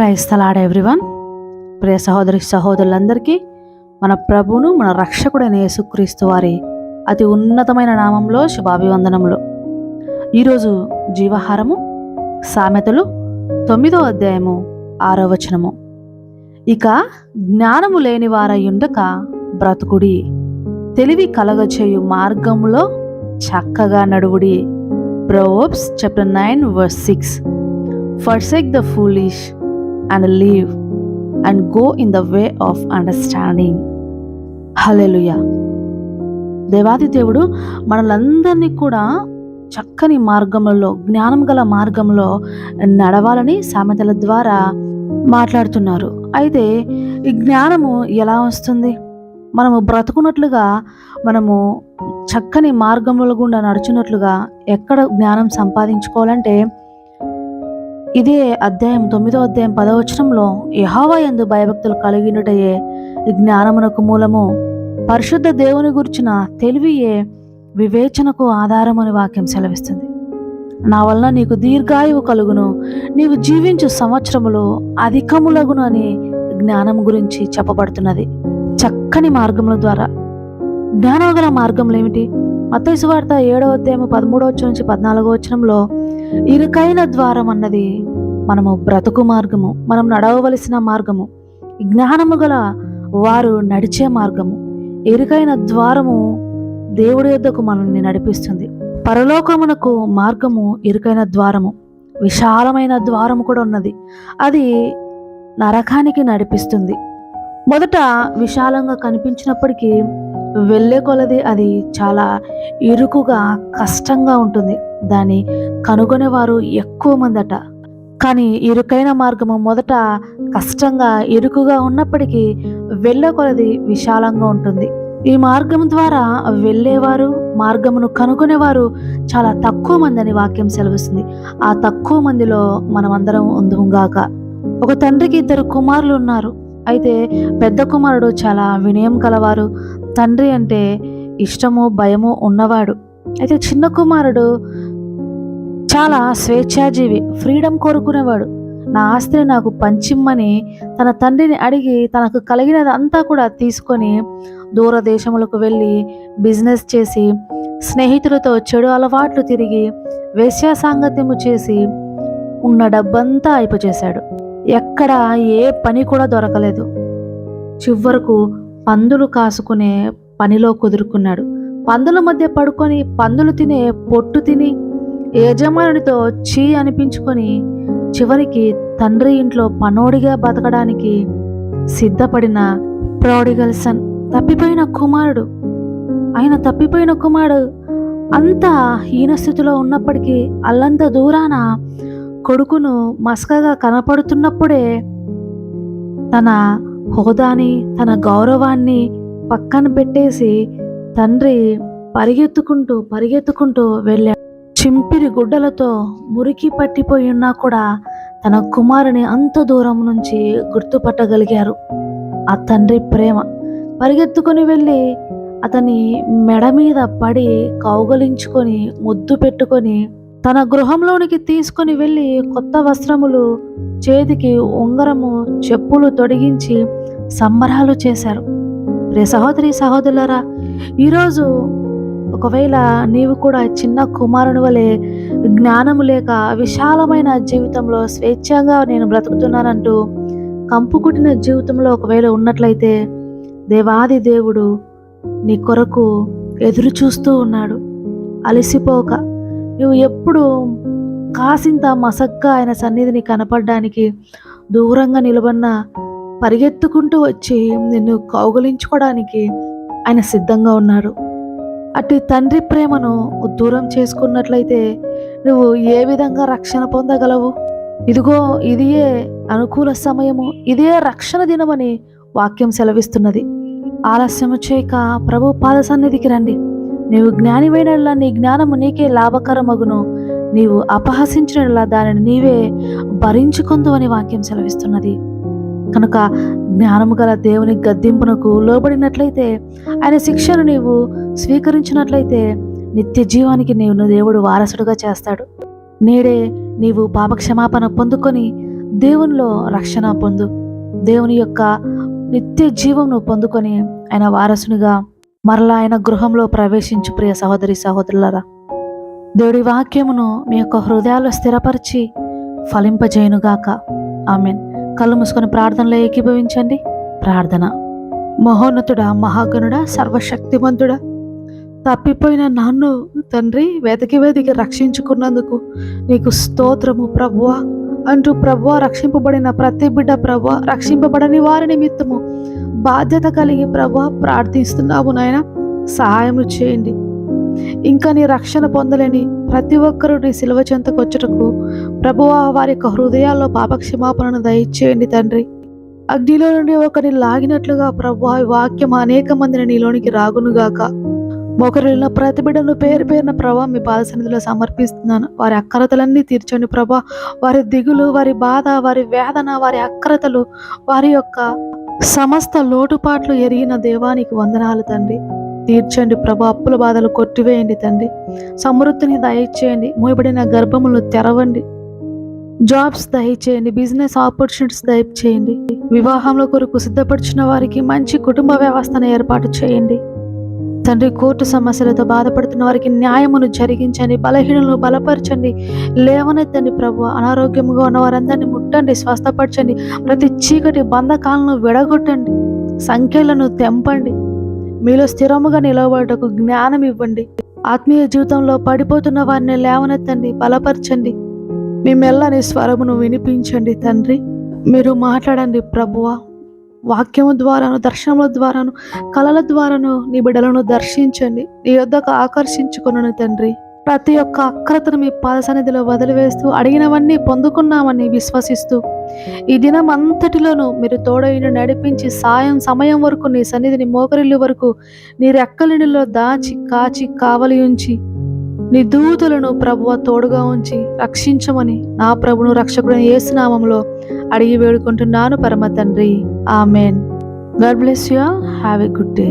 క్రైస్తలాడ everyone ప్రియ సహోదరి సహోదరులందరికీ మన ప్రభువును మన రక్షకుడైన యేసుక్రీస్తు వారి అతి ఉన్నతమైన నామంలో శుభాభివందనములు. ఈరోజు జీవహారము సామెతలు తొమ్మిదో అధ్యాయము ఆరో వచనము. ఇక జ్ఞానము లేని వారయుండక బ్రతుకుడి తెలివి కలగచేయు మార్గములో చక్కగా నడువుడి. Proverbs chapter nine verse six forsake the foolish and live and go in the way of understanding. హల్లెలూయా దేవాది దేవుడు మనలందరినీ కూడా చక్కని మార్గంలో జ్ఞానం గల మార్గంలో నడవాలని సామెతల ద్వారా మాట్లాడుతున్నారు. అయితే ఈ జ్ఞానము ఎలా వస్తుంది? మనము బ్రతుకున్నట్లుగా మనము చక్కని మార్గముల గుండా నడుచున్నట్లుగా ఎక్కడ జ్ఞానం సంపాదించుకోవాలంటే ఇదే అధ్యాయం తొమ్మిదో అధ్యాయం పదవచనంలో యహోవా ఎందు భయభక్తులు కలిగినటయే జ్ఞానమునకు మూలము. పరిశుద్ధ దేవుని గురించిన తెలివియే వివేచనకు ఆధారమని వాక్యం సెలవిస్తుంది. నా వలన నీకు దీర్ఘాయువు కలుగును నీవు జీవించు సంవత్సరములు అధికములగును అని జ్ఞానం గురించి చెప్పబడుతున్నది. చక్కని మార్గముల ద్వారా. జ్ఞానం గల మార్గములు ఏమిటి? మత్తయి వార్త ఏడవ అధ్యాయం పదమూడవ వచ్చం నుంచి పద్నాలుగో వచనంలో ఇరుకైన ద్వారం అన్నది మనము బ్రతుకు మార్గము మనం నడవవలసిన మార్గము జ్ఞానము గల వారు నడిచే మార్గము. ఇరుకైన ద్వారము దేవుడి యొద్దకు మనల్ని నడిపిస్తుంది. పరలోకమునకు మార్గము ఇరుకైన ద్వారము. విశాలమైన ద్వారము కూడా ఉన్నది. అది నరకానికి నడిపిస్తుంది. మొదట విశాలంగా కనిపించినప్పటికీ వెళ్ళే కొలది అది చాలా ఇరుకుగా కష్టంగా ఉంటుంది. దాన్ని కనుగొనేవారు ఎక్కువ మందట. కానీ ఇరుకైన మార్గము మొదట కష్టంగా ఇరుకుగా ఉన్నప్పటికీ వెళ్ళే కొలది విశాలంగా ఉంటుంది. ఈ మార్గం ద్వారా వెళ్ళేవారు మార్గమును కనుగొనేవారు చాలా తక్కువ మంది అని వాక్యం సెలవిస్తుంది. ఆ తక్కువ మందిలో మనమందరం ఉందుగాక ఒక తండ్రికి ఇద్దరు కుమారులు ఉన్నారు. అయితే పెద్ద కుమారుడు చాలా వినయం కలవారు. తండ్రి అంటే ఇష్టము భయము ఉన్నవాడు. అయితే చిన్న కుమారుడు చాలా స్వేచ్ఛాజీవి ఫ్రీడమ్ కోరుకునేవాడు. నా ఆస్తిని నాకు పంచిమ్మని తన తండ్రిని అడిగి తనకు కలిగినది అంతా కూడా తీసుకొని దూరదేశములకు వెళ్ళి బిజినెస్ చేసి స్నేహితులతో చెడు అలవాట్లు తిరిగి వేశ్యా సాంగత్యము చేసి ఉన్న డబ్బంతా అయిపోచేశాడు. ఎక్కడ ఏ పని కూడా దొరకలేదు. చివరకు పందులు కాసుకునే పనిలో కుదురుకున్నాడు. పందుల మధ్య పడుకొని పందులు తినే పొట్టు తిని యజమానుడితో చీ అనిపించుకొని చివరికి తండ్రి ఇంట్లో పనోడిగా బతకడానికి సిద్ధపడిన ప్రౌడిగల్సన్ తప్పిపోయిన కుమారుడు. ఆయన తప్పిపోయిన కుమారుడు అంత హీనస్థితిలో ఉన్నప్పటికీ అల్లంత దూరాన కొడుకును మస్కగా కనపడుతున్నప్పుడే తన హోదాని తన గౌరవాన్ని పక్కన పెట్టేసి తండ్రి పరిగెత్తుకుంటూ పరిగెత్తుకుంటూ వెళ్ళాడు చింపిరి గుడ్డలతో మురికి పట్టిపోయి ఉన్నా కూడా తన కుమారుని అంత దూరం నుంచి గుర్తుపట్టగలిగారు. ఆ తండ్రి ప్రేమ. పరిగెత్తుకొని వెళ్ళి అతని మెడ మీద పడి కౌగలించుకొని ముద్దు పెట్టుకొని తన గృహంలోనికి తీసుకొని వెళ్ళి కొత్త వస్త్రములు చేతికి ఉంగరము చెప్పులు తొడిగించి సంబరాలు చేశారు. రే సహోదరి సహోదరులరా ఈరోజు ఒకవేళ నీవు కూడా చిన్న కుమారుని వలె జ్ఞానము లేక విశాలమైన జీవితంలో స్వేచ్ఛగా నేను బ్రతుకుతున్నానంటూ కంపుకుట్టిన జీవితంలో ఒకవేళ ఉన్నట్లయితే దేవాది దేవుడు నీ కొరకు ఎదురు చూస్తూ ఉన్నాడు. అలసిపోక నువ్వు ఎప్పుడు కాసింత మసగ్గా ఆయన సన్నిధిని కనపడడానికి దూరంగా నిలబడిన పరిగెత్తుకుంటూ వచ్చి నిన్ను కౌగలించుకోవడానికి ఆయన సిద్ధంగా ఉన్నాడు అటు తండ్రి ప్రేమను దూరం చేసుకున్నట్లయితే నువ్వు ఏ విధంగా రక్షణ పొందగలవు? ఇదిగో ఇదియే అనుకూల సమయము ఇదే రక్షణ దినమని వాక్యం సెలవిస్తున్నది. ఆలస్యము చేయక ప్రభు పాద సన్నిధికి రండి. నీవు జ్ఞానివైనలా నీ జ్ఞానము నీకే లాభకరమగును. నీవు అపహసించినలా దానిని నీవే భరించుకుందు అని వాక్యం సెలవిస్తున్నది. కనుక జ్ఞానము గల దేవుని గద్దింపునకు లోబడినట్లయితే ఆయన శిక్షను నీవు స్వీకరించినట్లయితే నిత్య జీవానికి నీవు దేవుడు వారసుడుగా చేస్తాడు. నేడే నీవు పాపక్షమాపణ పొందుకొని దేవునిలో రక్షణ పొందు. దేవుని యొక్క నిత్య జీవంను పొందుకొని ఆయన వారసునిగా మరలా ఆయన గృహంలో ప్రవేశించు ప్రియ సహోదరి సహోదరులరా. దేవుడి వాక్యమును మీ యొక్క హృదయాల్లో స్థిరపరిచి ఫలింపజేయునుగాక. ఆమెన్. కళ్ళు మూసుకొని ప్రార్థనలో ఏకీభవించండి. ప్రార్థన. మహోన్నతుడా మహాగణుడా సర్వశక్తిమంతుడా తప్పిపోయిన నన్ను తండ్రి వెతికి వెతికి రక్షించుకున్నందుకు నీకు స్తోత్రము ప్రభువా. అంటూ ప్రభువా రక్షింపబడిన ప్రతి బిడ్డ ప్రభు రక్షింపబడని వారి నిమిత్తము బాధ్యత కలిగి ప్రభు ప్రార్థిస్తున్నాము నాయన. సహాయము చేయండి. ఇంకా నీ రక్షణ పొందలేని ప్రతి ఒక్కరూ నీ సిలువ చెంతకు వచ్చుటకు ప్రభువా వారి యొక్క హృదయాల్లో పాపక్షమాపణను దయచేయండి తండ్రి. అగ్నిలో నుండి ఒకరిని లాగినట్లుగా ప్రభువా ఈ వాక్యం అనేక మందిని నీలోనికి రాగునుగాక. మొకరిల్లిన ప్రతి బిడ్డను పేరు పేరున ప్రభా మీ పాద సన్నిధిలో సమర్పిస్తున్నాను. వారి అక్కరతలన్నీ తీర్చండి ప్రభా. వారి దిగులు వారి బాధ వారి వేదన వారి అక్కరతలు వారి యొక్క సమస్త లోటుపాట్లు ఎరిగిన దేవానికి వందనాలు తండ్రి. తీర్చండి ప్రభు అప్పుల బాధలు కొట్టివేయండి తండ్రి. సమృద్ధిని దయచేయండి మూయబడిన గర్భములను తెరవండి. జాబ్స్ దయచేయండి బిజినెస్ ఆపర్చునిటీస్ దయచేయండి. వివాహంలో కొరకు సిద్ధపరిచిన వారికి మంచి కుటుంబ వ్యవస్థను ఏర్పాటు చేయండి. తండ్రి కోర్టు సమస్యలతో బాధపడుతున్న వారికి న్యాయమును జరిగించండి బలహీనలను బలపరచండి. లేవనెత్తండి ప్రభు అనారోగ్యంగా ఉన్న వారందరినీ ముట్టండి స్వస్థపరచండి. ప్రతి చీకటి బంధకాలను విడగొట్టండి సంఖ్యలను తెంపండి. మీలో స్థిరముగా నిలవబడటకు జ్ఞానం ఇవ్వండి. ఆత్మీయ జీవితంలో పడిపోతున్న వారిని లేవనెత్తండి బలపరచండి. మీ మెల్లని స్వరమును వినిపించండి తండ్రి. మీరు మాట్లాడండి ప్రభువా. వాక్యము ద్వారాను దర్శనముల ద్వారాను కళల ద్వారాను నీ బిడ్డలను దర్శించండి. నీ యొద్దకు ఆకర్షించుకున్నాను తండ్రి. ప్రతి ఒక్క అక్రతను మీ పాద సన్నిధిలో వదిలివేస్తూ అడిగినవన్నీ పొందుకున్నామని విశ్వసిస్తూ ఈ దినం అంతటిలోనూ మీరు తోడైను నడిపించి సాయం సమయం వరకు నీ సన్నిధిని మోకరిల్లు వరకు నీ రెక్కలినిలో దాచి కాచి కావలి ఉంచి నీ దూతలను ప్రభువ తోడుగా ఉంచి రక్షించమని నా ప్రభును రక్షకుడు ఏసునామంలో అడిగి వేడుకుంటున్నాను పరమ తండ్రి amen. God bless you have a good day.